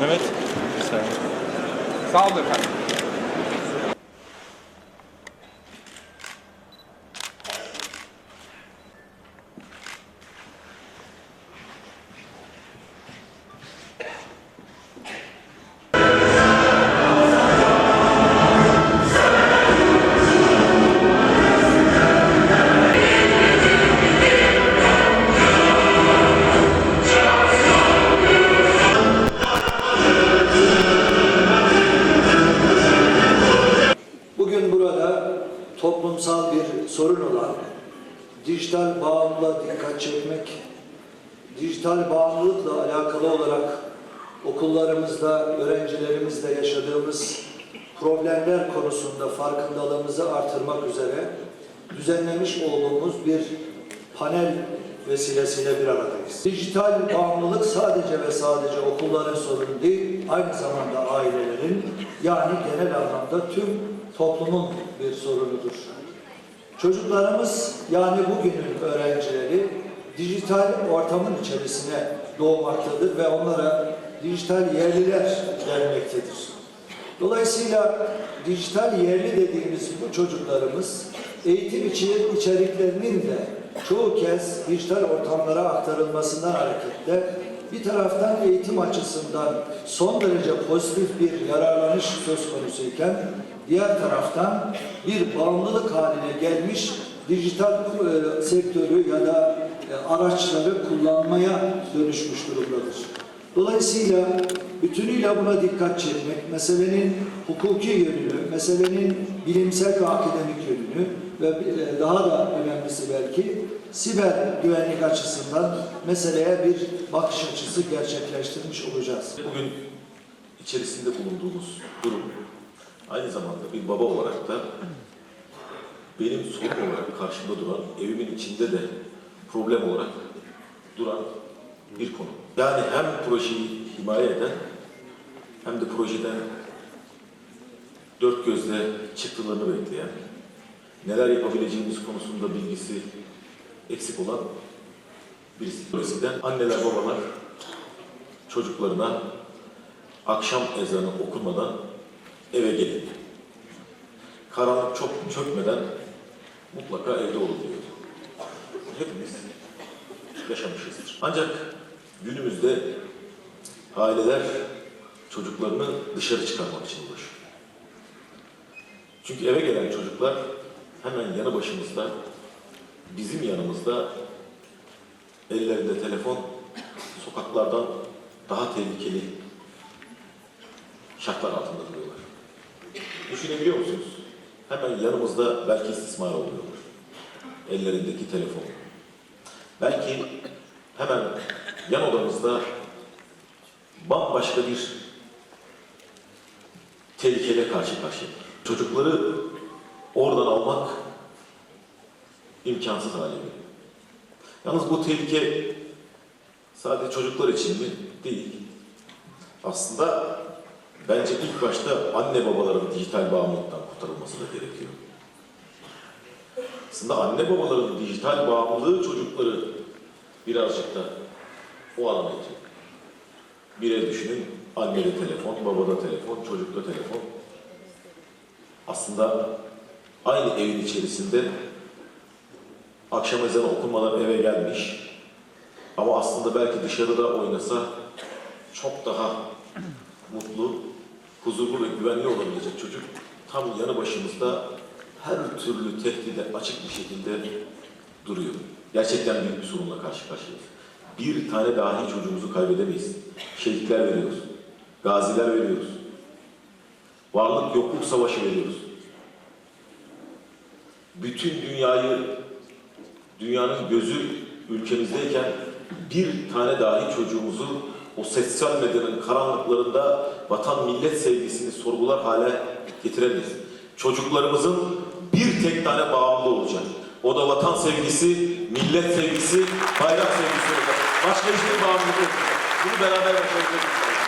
Mehmet. Sağ olun efendim. Toplumsal bir sorun olan dijital bağımlılığa dikkat çekmek, dijital bağımlılıkla alakalı olarak okullarımızda, öğrencilerimizle yaşadığımız problemler konusunda farkındalığımızı artırmak üzere düzenlemiş olduğumuz bir panel vesilesiyle bir aradayız. Dijital bağımlılık sadece ve sadece okulların sorunu değil, aynı zamanda ailelerin yani genel anlamda tüm toplumun bir sorunudur. Çocuklarımız yani bugünün öğrencileri dijital ortamın içerisine doğmaktadır ve onlara dijital yerliler denmektedir. Dolayısıyla dijital yerli dediğimiz bu çocuklarımız eğitim içeriklerinin de çoğu kez dijital ortamlara aktarılmasından hareketle bir taraftan eğitim açısından son derece pozitif bir yararlanış söz konusuyken diğer taraftan bir bağımlılık haline gelmiş dijital e, sektörü ya da e, araçları kullanmaya dönüşmüş durumdadır. Dolayısıyla bütünüyle buna dikkat çekmek, meselenin hukuki yönünü, meselenin bilimsel ve akademik yönünü ve e, daha da önemlisi belki siber güvenlik açısından meseleye bir bakış açısı gerçekleştirmiş olacağız. Bugün içerisinde bulunduğumuz durum aynı zamanda bir baba olarak da benim sorun olarak karşımda duran, evimin içinde de problem olarak duran bir konu. Yani hem projeyi himaye eden hem de projeden dört gözle çıktılarını bekleyen, neler yapabileceğimiz konusunda bilgisi eksik olan birisi. Eskiden anneler babalar çocuklarına akşam ezanı okunmadan eve gelin. Karanlık çok çökmeden mutlaka evde olun diyordu. Hepimiz yaşamışızdır. Ancak günümüzde aileler çocuklarını dışarı çıkarmak için uğraşıyor. Çünkü eve gelen çocuklar hemen yanı başımızda, bizim yanımızda ellerinde telefon, sokaklardan daha tehlikeli şartlar altında duruyorlar. Düşünebiliyor musunuz? Hemen yanımızda belki istismar oluyorlar. Ellerindeki telefon. Belki hemen yan odamızda bambaşka bir tehlikeyle karşı karşıyalar. Çocukları oradan almak imkansız hale geliyor. Yalnız bu tehlike sadece çocuklar için mi? Değil. Aslında bence ilk başta anne babaların dijital bağımlılıktan kurtarılması da gerekiyor. Aslında anne babaların dijital bağımlılığı çocukları birazcık da o alana itiyor. Bir ev düşünün, annede telefon, babada telefon, çocukta telefon. Aslında aynı evin içerisinde akşam ezanı okunmadan eve gelmiş ama aslında belki dışarıda oynasa çok daha mutlu, huzurlu ve güvenli olabilecek çocuk tam yanı başımızda her türlü tehdide açık bir şekilde duruyor. Gerçekten büyük bir sorunla karşı karşıyayız. Bir tane dahi çocuğumuzu kaybedemeyiz. Şehitler veriyoruz. Gaziler veriyoruz. Varlık yokluk savaşı veriyoruz. Bütün dünyayı, dünyanın gözü ülkemizdeyken bir tane dahi çocuğumuzu o sosyal medyanın karanlıklarında vatan millet sevgisini sorgular hale getiremeyiz. Çocuklarımızın bir tek tane bağımlı olacak. O da vatan sevgisi, millet sevgisi, bayrak sevgisi olacak. Başka hiçbir bağımlılık olmayacak. Bunu beraber başaracağız.